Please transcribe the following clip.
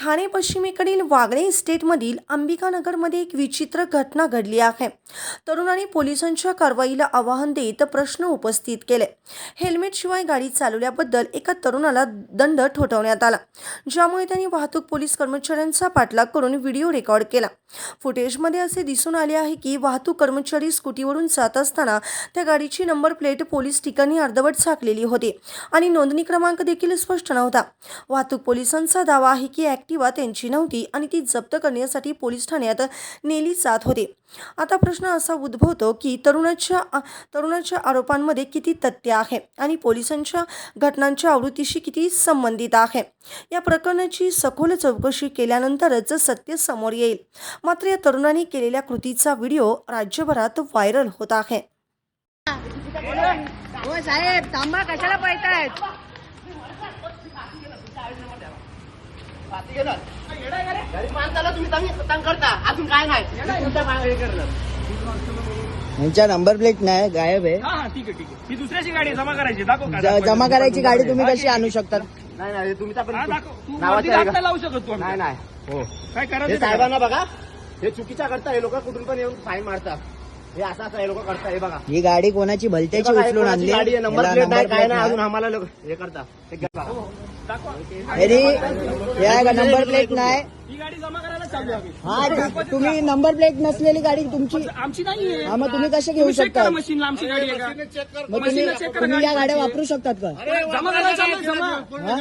ठाणे पश्चिमेकडील वागळे इस्टेटमधील अंबिकानगरमध्ये एक विचित्र घटना घडली आहे. तरुणाने पोलिसांच्या कारवाईला आवाहन देत प्रश्न उपस्थित केले. हेल्मेटशिवाय गाडी चालवल्याबद्दल एका तरुणाला दंड ठोठवण्यात आला ज्यामुळे त्यांनी वाहतूक पोलीस कर्मचाऱ्यांचा पाठलाग करून व्हिडिओ रेकॉर्ड केला. फुटेजमध्ये असे दिसून आले आहे की वाहतूक कर्मचारी स्कूटीवरून जात असताना त्या गाडीची नंबर प्लेट पोलीस ठिकाणी अर्धवट झाकलेली होती आणि नोंदणी क्रमांक देखील स्पष्ट नव्हता. वाहतूक पोलिसांचा दावा आहे की ॲक्टिवा त्यांची नव्हती आणि ती जप्त करण्यासाठी पोलीस ठाण्यात नेली जात होती. आता प्रश्न असा उद्भवतो की तरुणाच्या तरुणाच्या आरोपांमध्ये किती तथ्य आहे आणि पोलिसांच्या घटनांच्या आवृत्तीशी किती संबंधित आहे? या प्रकरणाची सखोल चौकशी केल्यानंतरच सत्य समोर येईल. मात्र या तरुणाने केलेल्या कृतीचा व्हिडिओ राज्यभरात व्हायरल होत आहे. हो साहेब कशाला पळतायत? तुम्ही नंबर प्लेट नाही गायब आहे. हा ठीक आहे ठीक आहे. दुसऱ्याची गाडी आहे, जमा करायची दाखव का? ज- जमा करायची गाडी तुम्ही कशी आणू शकतात? नाही नाही हे तुमचा पण हा दाखव. तू नावाचं वरती आहे दाब का? नाही लावू शकत तू नाही आमच्या. नाही हो. काय करायचं ते साहेबांना बघा. हे चुकीच्या करता हे लोक कुठून पण येऊन फाईन मारतात. हे असं असं हे लोक करतात हे बघा. ही गाडी कोणाची भलत्याची हे उचलून आणली? गाडी आहे नंबर याला प्लेट नाही काय plate नाही अजून नाही. आम्हाला लोक हे करतात. हे बघा. तरी या नंबर प्लेट नाही? ही गाडी जमा करायला चालू आहे आम्ही. हा ती- तुम्ही नंबर प्लेट नसलेली गाडी तुमची आमची नाहीये हा मग तुम्ही कसे घेऊ शकता? करा मशीनला आमची गाडी आहे का? मग तुम्ही या गाडी गाड्या. वापरू शकतात का? जमा करायला चालू आहे, जमा